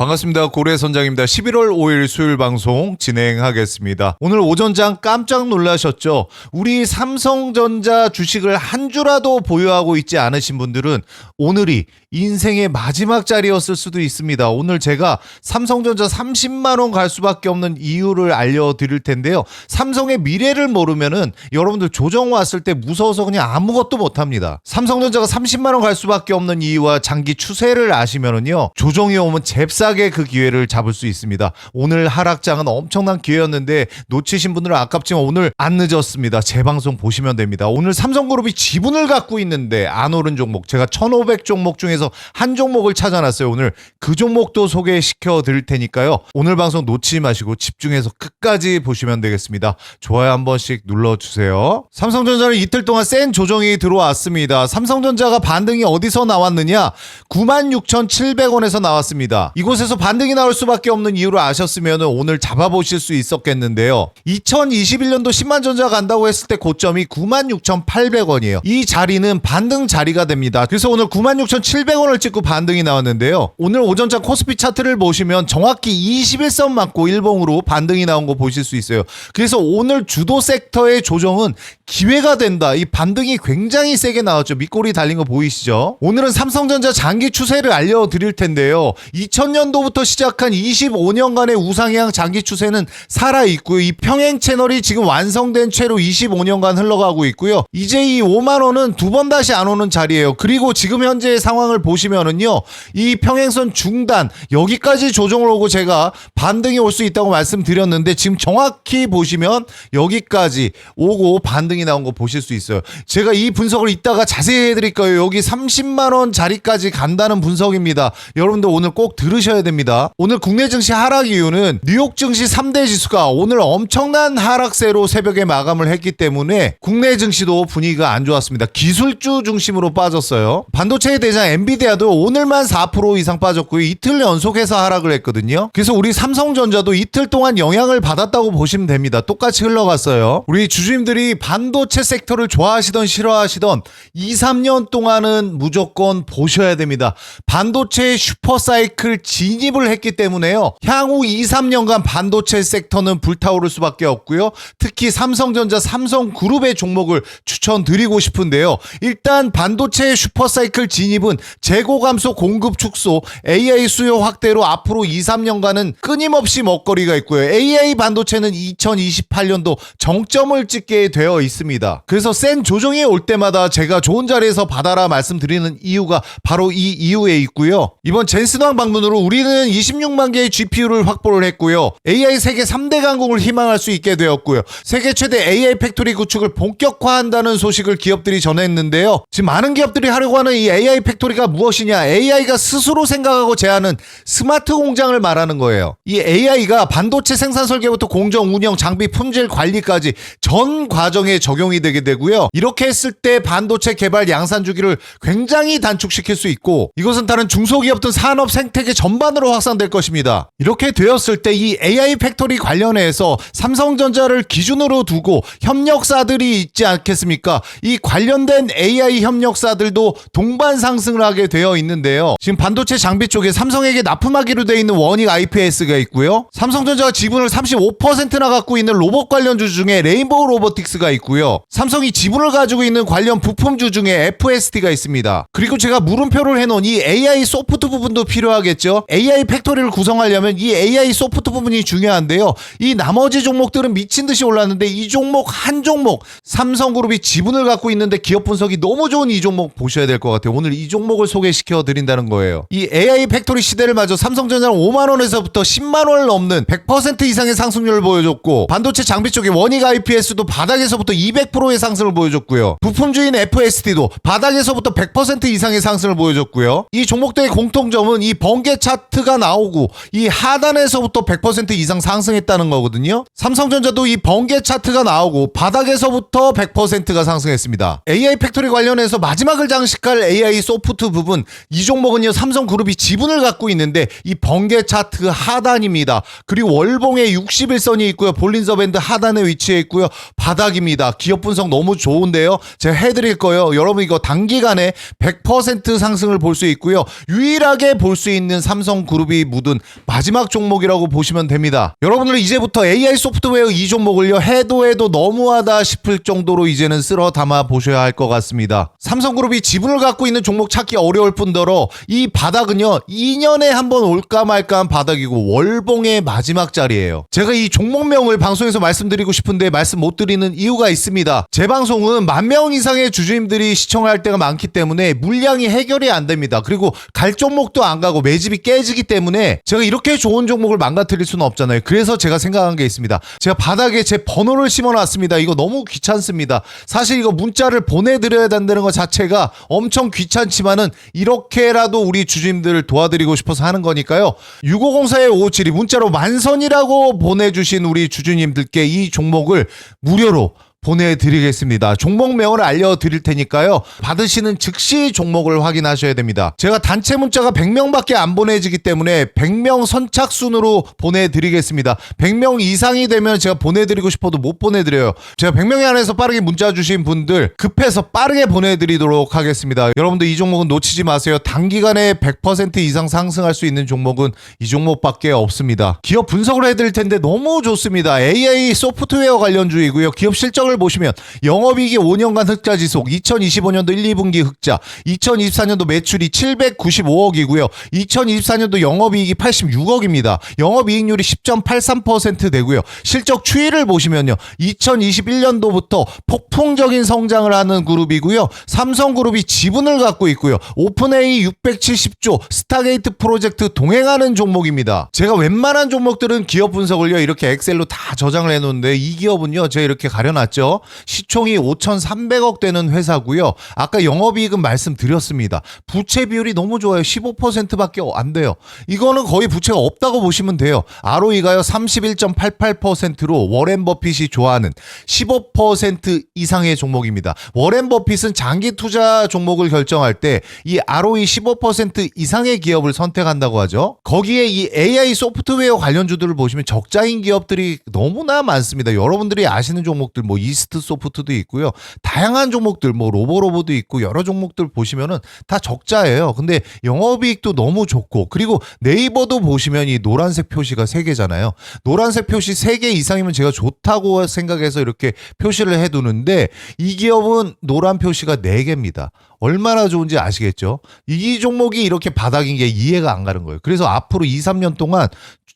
반갑습니다. 고래 선장입니다. 11월 5일 수요일 방송 진행하겠습니다. 오늘 오전장 깜짝 놀라셨죠? 우리 삼성전자 주식을 한 주라도 보유하고 있지 않으신 분들은 오늘이 인생의 마지막 자리였을 수도 있습니다. 오늘 제가 삼성전자 30만 원 갈 수밖에 없는 이유를 알려드릴 텐데요. 삼성의 미래를 모르면은 여러분들 조정 왔을 때 무서워서 그냥 아무것도 못합니다. 삼성전자가 30만 원 갈 수밖에 없는 이유와 장기 추세를 아시면은요. 조정이 오면 잽싸게 그 기회를 잡을 수 있습니다. 오늘 하락장은 엄청난 기회였는데 놓치신 분들은 아깝지만 오늘 안 늦었습니다. 재방송 보시면 됩니다. 오늘 삼성그룹이 지분을 갖고 있는데 안 오른 종목 제가 1500 종목 중에서 한 종목을 찾아놨어요. 오늘 그 종목도 소개시켜 드릴 테니까요. 오늘 방송 놓치지 마시고 집중해서 끝까지 보시면 되겠습니다. 좋아요 한 번씩 눌러주세요. 삼성전자는 이틀 동안 센 조정이 들어왔습니다. 삼성전자가 반등이 어디서 나왔느냐? 96,700원에서 나왔습니다. 이곳에서 반등이 나올 수밖에 없는 이유를 아셨으면 오늘 잡아보실 수 있었겠는데요. 2021년도 10만 전자 간다고 했을 때 고점이 96,800원이에요. 이 자리는 반등 자리가 됩니다. 그래서 오늘 96,700 원을 찍고 반등이 나왔는데요. 오늘 오전장 코스피 차트를 보시면 정확히 21선 맞고 일봉으로 반등이 나온 거 보실 수 있어요. 그래서 오늘 주도 섹터의 조정은 기회가 된다. 이 반등이 굉장히 세게 나왔죠. 밑꼬리 달린 거 보이시죠? 오늘은 삼성전자 장기 추세를 알려드릴 텐데요. 2000년도부터 시작한 25년간의 우상향 장기 추세는 살아 있고요. 이 평행 채널이 지금 완성된 채로 25년간 흘러가고 있고요. 이제 이 5만 원은 두 번 다시 안 오는 자리예요. 그리고 지금 현재의 상황을 보시면은요. 이 평행선 중단 여기까지 조정을 오고 제가 반등이 올 수 있다고 말씀드렸는데 지금 정확히 보시면 여기까지 오고 반등이 나온 거 보실 수 있어요. 제가 이 분석을 이따가 자세히 해드릴 거예요. 여기 30만 원 자리까지 간다는 분석입니다. 여러분들 오늘 꼭 들으셔야 됩니다. 오늘 국내 증시 하락 이유는 뉴욕 증시 3대 지수가 오늘 엄청난 하락세로 새벽에 마감을 했기 때문에 국내 증시도 분위기가 안 좋았습니다. 기술주 중심으로 빠졌어요. 반도체의 대장 엔비디아도 오늘만 4% 이상 빠졌고요. 이틀 연속해서 하락을 했거든요. 그래서 우리 삼성전자도 이틀 동안 영향을 받았다고 보시면 됩니다. 똑같이 흘러갔어요. 우리 주주님들이 반도체 섹터를 좋아하시던 싫어하시던 2, 3년 동안은 무조건 보셔야 됩니다. 반도체 슈퍼사이클 진입을 했기 때문에요. 향후 2, 3년간 반도체 섹터는 불타오를 수밖에 없고요. 특히 삼성전자, 삼성그룹의 종목을 추천드리고 싶은데요. 일단 반도체 슈퍼사이클 진입은 재고 감소, 공급 축소, AI 수요 확대로 앞으로 2, 3년간은 끊임없이 먹거리가 있고요. AI 반도체는 2028년도 정점을 찍게 되어 있습니다. 그래서 센 조정이 올 때마다 제가 좋은 자리에서 받아라 말씀드리는 이유가 바로 이 이유에 있고요. 이번 젠스왕 방문으로 우리는 26만 개의 GPU를 확보를 했고요. AI 세계 3대 강국을 희망할 수 있게 되었고요. 세계 최대 AI 팩토리 구축을 본격화한다는 소식을 기업들이 전했는데요. 지금 많은 기업들이 하려고 하는 이 AI 팩토리가 무엇이냐? AI가 스스로 생각하고 제안은 스마트 공장을 말하는 거예요. 이 AI가 반도체 생산 설계부터 공정 운영, 장비 품질 관리까지 전 과정에 적용이 되게 되고요. 이렇게 했을 때 반도체 개발 양산 주기를 굉장히 단축시킬 수 있고 이것은 다른 중소기업들 산업 생태계 전반으로 확산될 것입니다. 이렇게 되었을 때 이 AI 팩토리 관련해서 삼성전자를 기준으로 두고 협력사들이 있지 않겠습니까? 이 관련된 AI 협력사들도 동반 상승을 하게 되어 있는데요. 지금 반도체 장비 쪽에 삼성에게 납품하기로 되어 있는 원익 IPS가 있고요. 삼성전자가 지분을 35%나 갖고 있는 로봇 관련주 중에 레인보우 로보틱스가 있고요. 삼성이 지분을 가지고 있는 관련 부품주 중에 FST가 있습니다. 그리고 제가 물음표를 해놓은 이 AI 소프트 부분도 필요하겠죠. AI 팩토리를 구성하려면 이 AI 소프트 부분이 중요한데요. 이 나머지 종목들은 미친 듯이 올랐는데 이 종목 한 종목 삼성그룹이 지분을 갖고 있는데 기업 분석이 너무 좋은 이 종목 보셔야 될 것 같아요. 오늘 이 종목 을 소개시켜 드린다는 거예요. 이 AI 팩토리 시대를 맞아 삼성전자는 5만 원에서부터 10만 원을 넘는 100% 이상의 상승률을 보여줬고 반도체 장비 쪽에 원익 IPS도 바닥에서부터 200%의 상승을 보여줬고요. 부품주인 FSD도 바닥에서부터 100% 이상의 상승을 보여줬고요. 이 종목들의 공통점은 이 번개 차트가 나오고 이 하단에서부터 100% 이상 상승했다는 거거든요. 삼성전자도 이 번개 차트가 나오고 바닥에서부터 100%가 상승했습니다. AI 팩토리 관련해서 마지막을 장식할 AI 소프트 부분 이 종목은요 삼성그룹이 지분을 갖고 있는데 이 번개 차트 하단입니다. 그리고 월봉에 61선이 있고요. 볼린저 밴드 하단에 위치해 있고요. 바닥입니다. 기업 분석 너무 좋은데요. 제가 해드릴 거예요. 여러분 이거 단기간에 100% 상승을 볼 수 있고요. 유일하게 볼 수 있는 삼성그룹이 묻은 마지막 종목이라고 보시면 됩니다. 여러분들 이제부터 AI 소프트웨어 이 종목을요 해도 해도 너무하다 싶을 정도로 이제는 쓸어 담아 보셔야 할 것 같습니다. 삼성그룹이 지분을 갖고 있는 종목 찾기 어려울 뿐더러 이 바닥은요 2년에 한 번 올까 말까 한 바닥이고 월봉의 마지막 자리예요. 제가 이 종목명을 방송에서 말씀드리고 싶은데 말씀 못 드리는 이유가 있습니다. 제 방송은 만 명 이상의 주주님들이 시청할 때가 많기 때문에 물량이 해결이 안 됩니다. 그리고 갈 종목도 안 가고 매집이 깨지기 때문에 제가 이렇게 좋은 종목을 망가뜨릴 수는 없잖아요. 그래서 제가 생각한 게 있습니다. 제가 바닥에 제 번호를 심어놨습니다. 이거 너무 귀찮습니다. 사실 이거 문자를 보내드려야 된다는 것 자체가 엄청 귀찮지만은 이렇게라도 우리 주주님들을 도와드리고 싶어서 하는 거니까요. 6504-557이 문자로 만선이라고 보내주신 우리 주주님들께 이 종목을 무료로 보내드리겠습니다. 종목 명을 알려드릴 테니까요. 받으시는 즉시 종목을 확인하셔야 됩니다. 제가 단체 문자가 100명밖에 안 보내지기 때문에 100명 선착순으로 보내드리겠습니다. 100명 이상이 되면 제가 보내드리고 싶어도 못 보내드려요. 제가 100명에 안에서 빠르게 문자 주신 분들 급해서 빠르게 보내드리도록 하겠습니다. 여러분들 이 종목은 놓치지 마세요. 단기간에 100% 이상 상승할 수 있는 종목은 이 종목밖에 없습니다. 기업 분석을 해드릴 텐데 너무 좋습니다. AI 소프트웨어 관련주이고요. 기업 실적 을 보시면 영업이익이 5년간 흑자 지속, 2025년도 1, 2분기 흑자, 2024년도 매출이 795억이고요. 2024년도 영업이익이 86억입니다. 영업이익률이 10.83% 되고요. 실적 추이를 보시면요. 2021년도부터 폭풍적인 성장을 하는 그룹이고요. 삼성그룹이 지분을 갖고 있고요. 오픈A 670조 스타게이트 프로젝트 동행하는 종목입니다. 제가 웬만한 종목들은 기업 분석을요. 이렇게 엑셀로 다 저장을 해놓는데 이 기업은요. 제가 이렇게 가려놨죠. 시총이 5,300억 되는 회사고요. 아까 영업이익은 말씀드렸습니다. 부채 비율이 너무 좋아요. 15%밖에 안 돼요. 이거는 거의 부채가 없다고 보시면 돼요. ROE가요 31.88%로 워렌 버핏이 좋아하는 15% 이상의 종목입니다. 워렌 버핏은 장기 투자 종목을 결정할 때 이 ROE 15% 이상의 기업을 선택한다고 하죠. 거기에 이 AI 소프트웨어 관련주들을 보시면 적자인 기업들이 너무나 많습니다. 여러분들이 아시는 종목들 뭐 이스트 소프트도 있고요. 다양한 종목들 뭐 로보로보도 있고 여러 종목들 보시면은 다 적자예요. 근데 영업이익도 너무 좋고 그리고 네이버도 보시면 이 노란색 표시가 세 개잖아요. 노란색 표시 세개 이상이면 제가 좋다고 생각해서 이렇게 표시를 해두는데 이 기업은 노란 표시가 네 개입니다. 얼마나 좋은지 아시겠죠? 이 종목이 이렇게 바닥인 게 이해가 안 가는 거예요. 그래서 앞으로 2, 3년 동안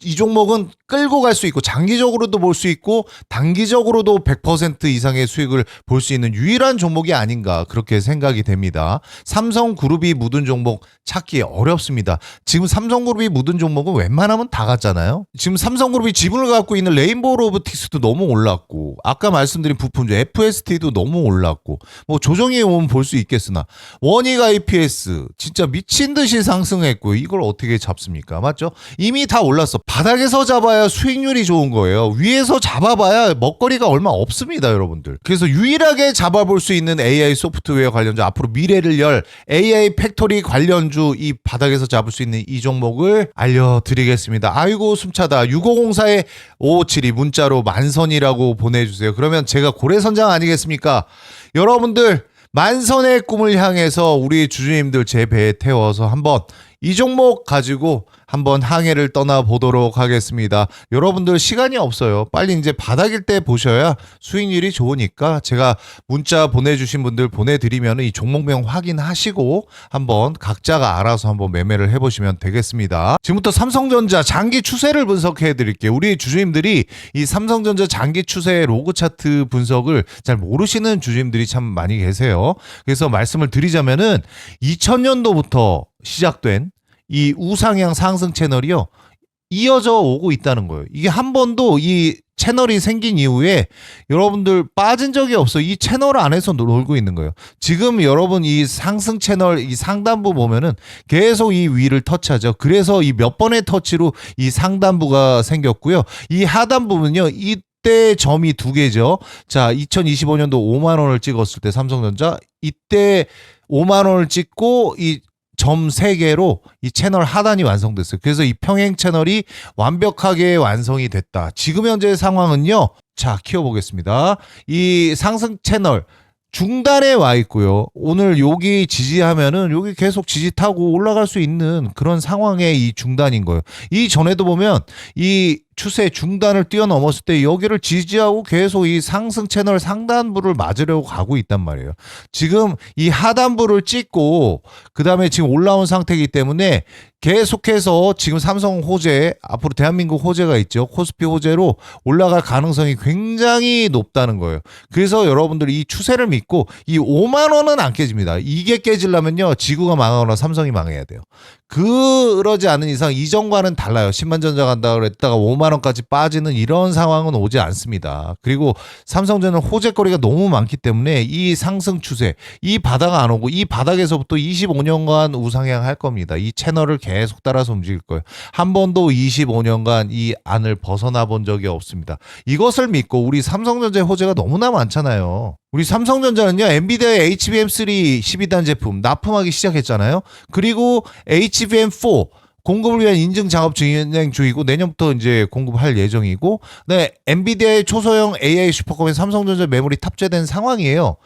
이 종목은 끌고 갈 수 있고 장기적으로도 볼 수 있고 단기적으로도 100% 이상의 수익을 볼 수 있는 유일한 종목이 아닌가 그렇게 생각이 됩니다. 삼성그룹이 묻은 종목 찾기 어렵습니다. 지금 삼성그룹이 묻은 종목은 웬만하면 다 갔잖아요. 지금 삼성그룹이 지분을 갖고 있는 레인보우 로보틱스도 너무 올랐고 아까 말씀드린 부품주 FST도 너무 올랐고 뭐 조정이 오면 볼 수 있겠으나 원익 IPS 진짜 미친 듯이 상승했고 이걸 어떻게 잡습니까? 맞죠? 이미 다 올랐어. 바닥에서 잡아야 수익률이 좋은 거예요. 위에서 잡아봐야 먹거리가 얼마 없습니다, 여러분들. 그래서 유일하게 잡아볼 수 있는 AI 소프트웨어 관련주 앞으로 미래를 열 AI 팩토리 관련주 이 바닥에서 잡을 수 있는 이 종목을 알려드리겠습니다. 아이고 숨차다. 6504에 557이 문자로 만선이라고 보내주세요. 그러면 제가 고래선장 아니겠습니까? 여러분들 만선의 꿈을 향해서 우리 주주님들 제 배에 태워서 한번 이 종목 가지고 한번 항해를 떠나 보도록 하겠습니다. 여러분들 시간이 없어요. 빨리 이제 바닥일 때 보셔야 수익률이 좋으니까 제가 문자 보내주신 분들 보내드리면 이 종목명 확인하시고 한번 각자가 알아서 한번 매매를 해보시면 되겠습니다. 지금부터 삼성전자 장기 추세를 분석해 드릴게요. 우리 주주님들이 이 삼성전자 장기 추세 로그 차트 분석을 잘 모르시는 주주님들이 참 많이 계세요. 그래서 말씀을 드리자면은 2000년도부터 시작된 이 우상향 상승 채널이요. 이어져 오고 있다는 거예요. 이게 한 번도 이 채널이 생긴 이후에 여러분들 빠진 적이 없어. 이 채널 안에서 놀고 있는 거예요. 지금 여러분 이 상승 채널 이 상단부 보면은 계속 이 위를 터치하죠. 그래서 이 몇 번의 터치로 이 상단부가 생겼고요. 이 하단부는요. 이 이때 점이 두 개죠. 자, 2025년도 5만 원을 찍었을 때 삼성전자 이때 5만 원을 찍고 이 점 3개로 이 채널 하단이 완성됐어요. 그래서 이 평행 채널이 완벽하게 완성이 됐다. 지금 현재 상황은요. 자, 키워보겠습니다. 이 상승 채널 중단에 와 있고요. 오늘 여기 지지하면은 여기 계속 지지 타고 올라갈 수 있는 그런 상황의 이 중단인 거예요. 이 전에도 보면 이 추세 중단을 뛰어넘었을 때 여기를 지지하고 계속 이 상승 채널 상단부를 맞으려고 가고 있단 말이에요. 지금 이 하단부를 찍고 그다음에 지금 올라온 상태이기 때문에 계속해서 지금 삼성 호재 앞으로 대한민국 호재가 있죠. 코스피 호재로 올라갈 가능성이 굉장히 높다는 거예요. 그래서 여러분들이 이 추세를 믿고 이 5만 원은 안 깨집니다. 이게 깨지려면요. 지구가 망하거나 삼성이 망해야 돼요. 그러지 않은 이상 이전과는 달라요. 10만 전자 간다 그랬다가 5만 원까지 빠지는 이런 상황은 오지 않습니다. 그리고 삼성전자는 호재거리가 너무 많기 때문에 이 상승 추세, 이 바닥 안 오고 이 바닥에서부터 25년간 우상향 할 겁니다. 이 채널을 계속 따라서 움직일 거예요. 한 번도 25년간 이 안을 벗어나 본 적이 없습니다. 이것을 믿고 우리 삼성전자의 호재가 너무나 많잖아요. 우리 삼성전자는요, 엔비디아의 HBM3 12단 제품 납품하기 시작했잖아요. 그리고 HBM4 공급을 위한 인증 작업 진행 중이고 내년부터 이제 공급할 예정이고 네 엔비디아의 초소형 AI 슈퍼컴에 삼성전자 메모리 탑재된 상황이에요.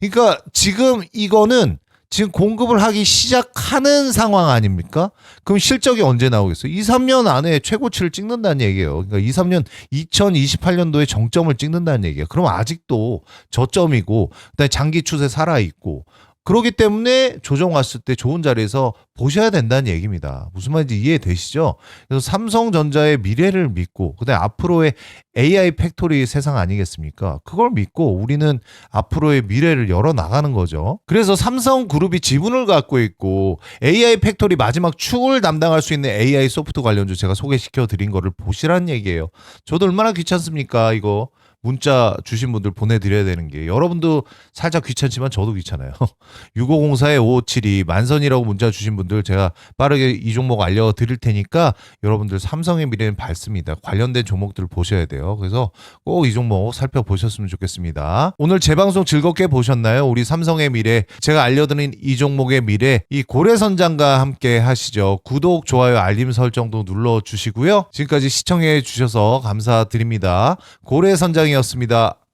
그러니까 지금 이거는 지금 공급을 하기 시작하는 상황 아닙니까? 그럼 실적이 언제 나오겠어요? 2, 3년 안에 최고치를 찍는다는 얘기예요. 그러니까 2, 3년 2028년도에 정점을 찍는다는 얘기예요. 그럼 아직도 저점이고 그다음에 장기 추세 살아 있고 그렇기 때문에 조정 왔을 때 좋은 자리에서 보셔야 된다는 얘기입니다. 무슨 말인지 이해되시죠? 그래서 삼성전자의 미래를 믿고 그다음에 앞으로의 AI 팩토리 세상 아니겠습니까? 그걸 믿고 우리는 앞으로의 미래를 열어 나가는 거죠. 그래서 삼성그룹이 지분을 갖고 있고 AI 팩토리 마지막 축을 담당할 수 있는 AI 소프트 관련주 제가 소개시켜 드린 거를 보시라는 얘기예요. 저도 얼마나 귀찮습니까? 이거 문자 주신 분들 보내드려야 되는 게 여러분도 살짝 귀찮지만 저도 귀찮아요. 6504에 5572 만선이라고 문자 주신 분들 제가 빠르게 이 종목 알려드릴 테니까 여러분들 삼성의 미래는 밝습니다. 관련된 종목들을 보셔야 돼요. 그래서 꼭 이 종목 살펴보셨으면 좋겠습니다. 오늘 제 방송 즐겁게 보셨나요? 우리 삼성의 미래 제가 알려드린 이 종목의 미래 이 고래선장과 함께 하시죠. 구독, 좋아요, 알림 설정도 눌러주시고요. 지금까지 시청해 주셔서 감사드립니다. 고래선장 이었습니다.